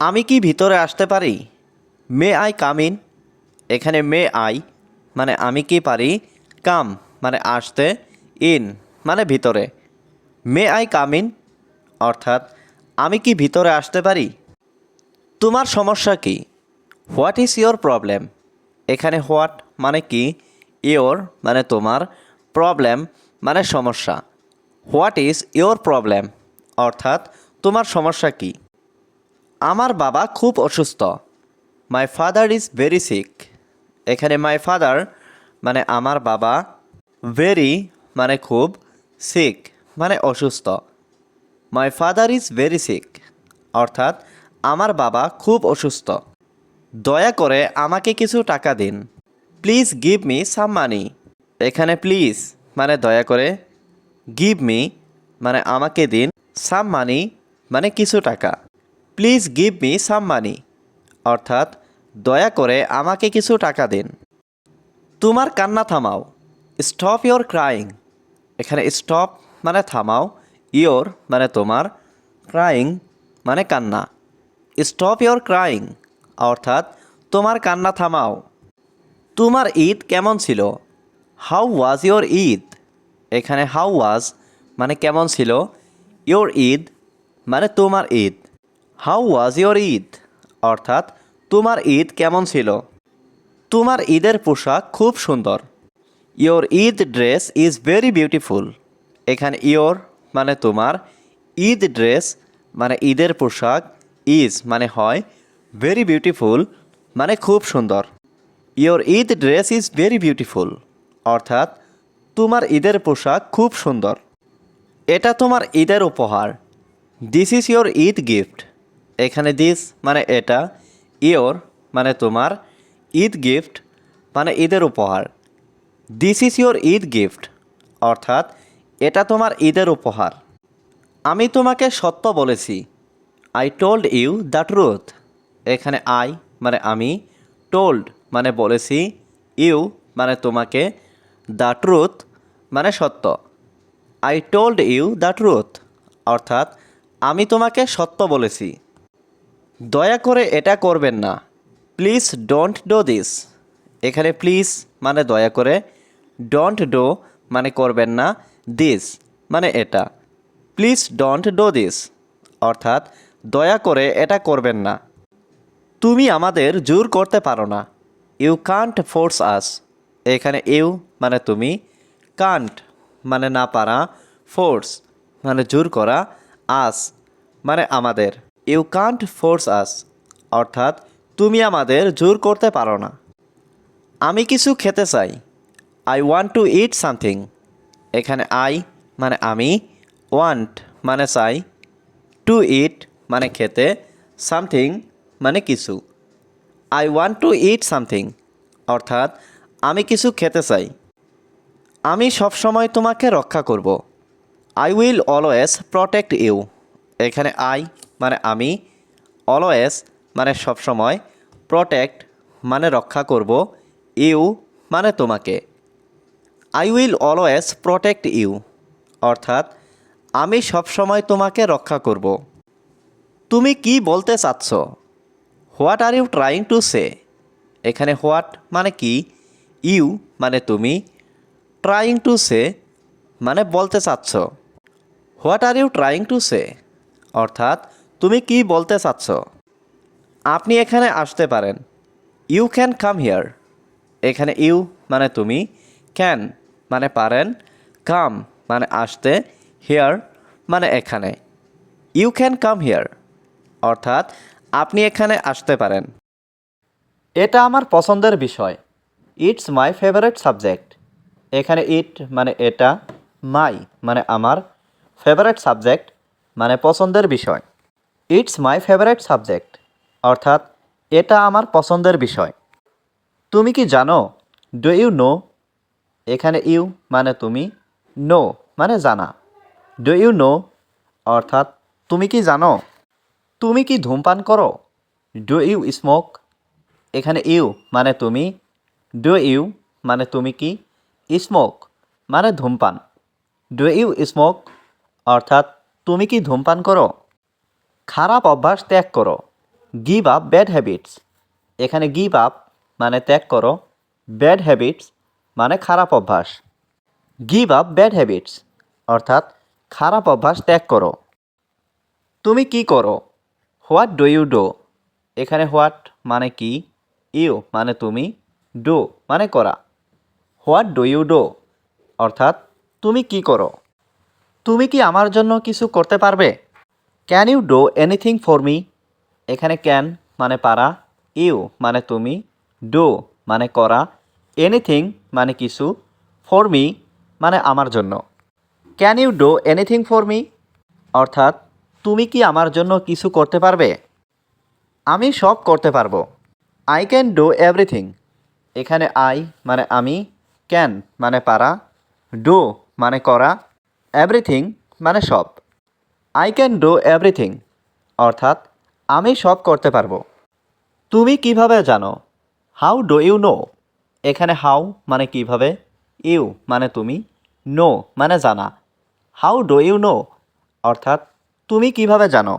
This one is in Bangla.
আমি কি ভিতরে আসতে পারি? May I come in. এখানে মে আই মানে আমি কি পারি? কাম মানে আসতে ইন মানে ভিতরে। মে আই কাম ইন, অর্থাৎ আমি কি ভিতরে আসতে পারি? তোমার সমস্যা কি? What is your problem? এখানে হোয়াট মানে কি? ইয়োর মানে তোমার প্রবলেম মানে সমস্যা। What is your problem? অর্থাৎ তোমার সমস্যা কি? আমার বাবা খুব অসুস্থ। My father is very sick এখানে মাই ফাদার মানে আমার বাবা ভেরি মানে খুব সিক মানে অসুস্থ। My father is very sick অর্থাৎ আমার বাবা খুব অসুস্থ। দয়া করে আমাকে কিছু টাকা দিন। Please give me some money এখানে প্লিজ মানে দয়া করে। গিভ মি মানে আমাকে দিন সাম মানি মানে কিছু টাকা। Please give me some money. অর্থাৎ, দয়া করে আমাকে কিছু টাকা দিন। তোমার কান্না থামাও। Stop your crying. এখানে স্টপ মানে থামাও ইয়োর মানে তোমার, ক্রাইং মানে কান্না। স্টপ ইয়োর ক্রাইং, অর্থাৎ, তোমার কান্না থামাও। তোমার ঈদ কেমন ছিল? How was your Eid? এখানে হাউ ওয়াজ মানে কেমন ছিল? ইয়োর ঈদ মানে তোমার Eid. How was your Eid অর্থাৎ, তোমার ঈদ কেমন ছিল? তোমার ঈদের পোশাক খুব সুন্দর। Your Eid dress is very beautiful এখানে ইয়োর মানে তোমার ঈদ ড্রেস মানে ঈদের পোশাক ইজ মানে হয় ভেরি বিউটিফুল মানে খুব সুন্দর। Your Eid dress is very beautiful অর্থাৎ, তোমার ঈদের পোশাক খুব সুন্দর। এটা তোমার ঈদের উপহার। This is your Eid gift এখানে দিস মানে এটা ইয়োর মানে তোমার ঈদ গিফট মানে ঈদের উপহার। This is your Eid gift অর্থাৎ এটা তোমার ঈদের উপহার। আমি তোমাকে সত্য বলেছি I told you the truth এখানে আই মানে আমি টোল্ড মানে বলেছি ইউ মানে তোমাকে দ্য ট্রুথ মানে সত্য। I told you the truth অর্থাৎ আমি তোমাকে সত্য বলেছি। দয়া করে এটা করবেন না। প্লিজ ডোন্ট ডো দিস এখানে প্লিজ মানে দয়া করে। ডোন্ট ডো মানে করবেন না। দিস মানে এটা। প্লিজ ডোন্ট ডো দিস অর্থাৎ দয়া করে এটা করবেন না। তুমি আমাদের জোর করতে পারো না। ইউ কান্ট ফোর্স আস এখানে ইউ মানে তুমি। কান্ট মানে না পারা। ফোর্স মানে জোর করা। আস মানে আমাদের। ইউ কান্ট ফোর্স আস অর্থাৎ, তুমি আমাদের জোর করতে পারো না। আমি কিছু খেতে চাই। I want to eat something এখানে আই মানে আমি ওয়ান্ট মানে চাই। টু ইট মানে খেতে সামথিং মানে কিছু। I want to eat something অর্থাৎ, আমি কিছু খেতে চাই। আমি সবসময় তোমাকে রক্ষা করব। I will always protect you এখানে আই মানে আমি অলওয়েজ মানে সবসময় প্রটেক্ট মানে রক্ষা করব ইউ মানে তোমাকে। I will always protect you অর্থাৎ আমি সবসময় তোমাকে রক্ষা করব। তুমি কি বলতে চাচ্ছ? What are you trying to say এখানে হোয়াট মানে কি? ইউ মানে তুমি। ট্রাইং টু সে মানে বলতে চাচ্ছ। What are you trying to say অর্থাৎ তুমি কি বলতে চাচ্ছ? আপনি এখানে আসতে পারেন। ইউ ক্যান কাম হিয়ার এখানে ইউ মানে তুমি ক্যান মানে পারেন কাম মানে আসতে হিয়ার মানে এখানে। ইউ ক্যান কাম হিয়ার অর্থাৎ আপনি এখানে আসতে পারেন। এটা আমার পছন্দের বিষয়। ইটস মাই ফেভারিট সাবজেক্ট এখানে ইট মানে এটা মাই মানে আমার ফেভারেট সাবজেক্ট মানে পছন্দের বিষয়। ইটস মাই ফেভারিট সাবজেক্ট অর্থাৎ, এটা আমার পছন্দের বিষয়। তুমি কি জানো? ডু ইউ নো এখানে ইউ মানে তুমি। নো মানে জানা। ডু ইউ নো অর্থাৎ, তুমি কি জানো? তুমি কি ধূমপান করো? ডু ইউ স্মোক এখানে ইউ মানে তুমি। ডু ইউ মানে তুমি কি? স্মোক মানে ধূমপান। ডু ইউ স্মোক অর্থাৎ, তুমি কি ধূমপান করো? খারাপ অভ্যাস ত্যাগ করো। গিভ আপ ব্যাড হ্যাবিটস এখানে গিভ আপ মানে ত্যাগ করো। ব্যাড হ্যাবিটস মানে খারাপ অভ্যাস। গিভ আপ ব্যাড হ্যাবিটস অর্থাৎ খারাপ অভ্যাস ত্যাগ করো। তুমি কি করো? হোয়াট ডু ইউ ডো এখানে হোয়াট মানে কি? ইউ মানে তুমি। ডো মানে করা। হোয়াট ডু ইউ ডো অর্থাৎ তুমি কি করো? তুমি কি আমার জন্য কিছু করতে পারবে? Can you do anything for me এখানে ক্যান মানে পারা ইউ মানে তুমি ডো মানে করা এনিথিং মানে কিছু ফর মি মানে আমার জন্য। Can you do anything for me অর্থাৎ, তুমি কি আমার জন্য কিছু করতে পারবে? আমি সব করতে পারব। আই ক্যান ডো এভরিথিং এখানে আই মানে আমি ক্যান মানে পারা ডো মানে করা এভরিথিং মানে সব। আই ক্যান ডু এভরিথিং অর্থাৎ আমি সব করতে পারব। তুমি কীভাবে জানো? হাউ ডু ইউ নো এখানে হাউ মানে কীভাবে? ইউ মানে তুমি। নো মানে জানা। হাউ ডু ইউ নো অর্থাৎ তুমি কীভাবে জানো?